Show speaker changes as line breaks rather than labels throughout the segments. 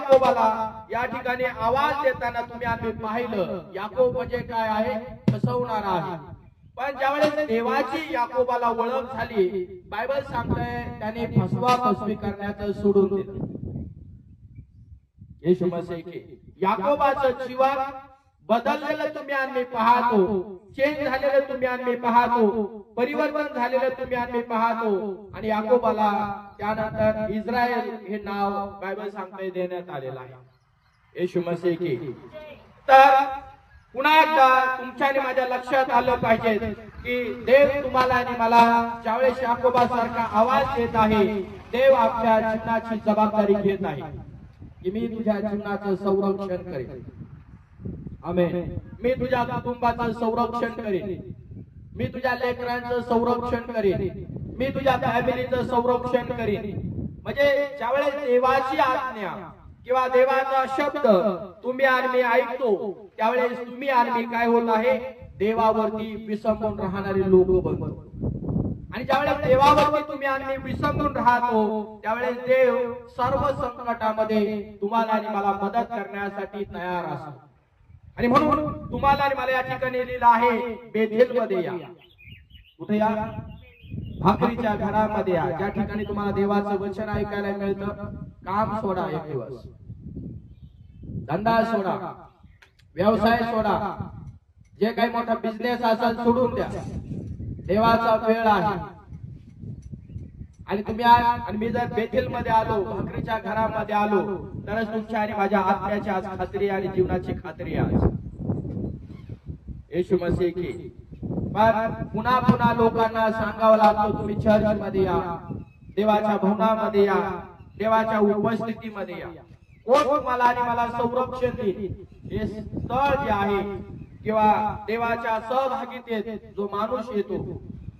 याकोबाला या ठिकाणी आवाज देताना तुम्ही आम्ही पाहिलं याकोब म्हणजे काय आहे? फसवणार आहे. पण ज्यावेळेस देवाची याकोबाला ओळख झाली बायबल सांगतंय त्याने फसवा फसवी करण्याचं सोडून दिलं. हे समस्या याकोबाचं जीवन बदललेलं तुम्ही आम्ही पाहतो. चेंज झालेलं तुम्ही आम्ही पाहतो. परिवर्तन झालेलं तुम्ही आम्ही पाहतो. आणि याकोबाला त्यानंतर इस्रायल हे नाव बायबल सांगता देण्यात आलेलं आहे. येशू मसीह की. तर पुन्हा एकदा तुमच्या आणि माझ्या लक्षात आलं पाहिजे की देव तुम्हाला आणि मला ज्यावेळेस याकोबासारखा आवाज देत आहे देव आपल्या जीवनाची जबाबदारी घेत आहे. की मी तुझ्या जीवनाचं संरक्षण करेन. मी तुझ्या कुटुंबाचं संरक्षण करीन. मी तुझ्या लेकरांचं संरक्षण करीन. मी तुझ्या फॅमिलीचं संरक्षण करीन. म्हणजे ज्यावेळेस देवाची आज्ञा किंवा देवाचा शब्द तुम्ही आणि मी ऐकतो त्यावेळेस तुम्ही आणि मी काय होत आहे? देवावरती विसंबून राहणारे लोक बनतो. आणि ज्यावेळेस देवावरती तुम्ही आणि विसंबून राहतो त्यावेळेस देव सर्व संकटामध्ये तुम्हाला आणि मला मदत करण्यासाठी तयार असतो. आणि म्हणून तुम्हाला आणि मला या ठिकाणी लिहिलं आहे बेथेल मध्ये या. कुठे या? भाकरीच्या घरामध्ये या. ज्या ठिकाणी तुम्हाला देवाचं वचन ऐकायला मिळतं काम सोडा एक दिवस. धंदा सोडा व्यवसाय सोडा जे काही मोठा बिझनेस असेल सोडून द्या. देवाचा वेळ आहे. आणि तुम्ही आज आणि मी जर बेथेल मध्ये आलो भाकरीच्या घरामध्ये आलो तरच तुमच्या आणि माझ्या आत्म्याची आज खात्री आणि जीवनाची खात्री आज. येशू मसीह की. पण पुन्हा पुन्हा लोकांना सांगावं लागतो तुम्ही चर्च मध्ये या देवाच्या भवनामध्ये या देवाच्या उपस्थितीमध्ये या. कोण तुम्हाला आणि मला संरक्षण देईल? हे स्थळ जे आहे किंवा देवाच्या सहभागीतेत जो माणूस येतो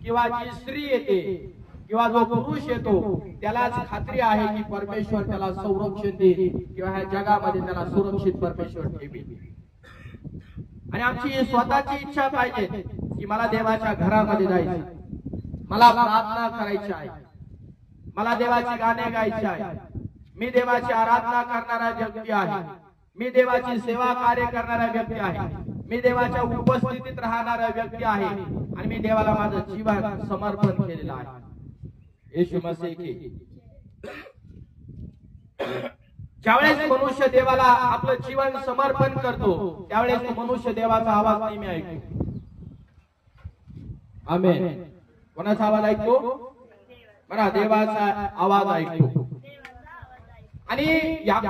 किंवा जी स्त्री येते किंवा जो पुरुष येतो त्यालाच खात्री आहे की परमेश्वर त्याला संरक्षण देईल किंवा ह्या जगामध्ये त्याला सुरक्षित परमेश्वर ठेवील. आणि आमची स्वतःची इच्छा पाहिजे की मला देवाच्या घरामध्ये जायचं मला प्रार्थना करायची आहे. मला देवाची गाणे गायचे आहे. मी देवाची आराधना करणारा व्यक्ती आहे. मी देवाची सेवा कार्य करणारा व्यक्ती आहे. मी देवाच्या उपस्थितीत राहणारा व्यक्ती आहे. आणि मी देवाला माझं जीवन समर्पण केलेलं आहे. येशू मसीह की ज्यावेळेस मनुष्य देवाला आपलं जीवन समर्पण करतो त्यावेळेस तो मनुष्य देवाचा आवाज नेहमी ऐकतो. आम्ही कोणाचा आवाज ऐकतो? बरा देवाचा आवाज ऐकतो. आणि या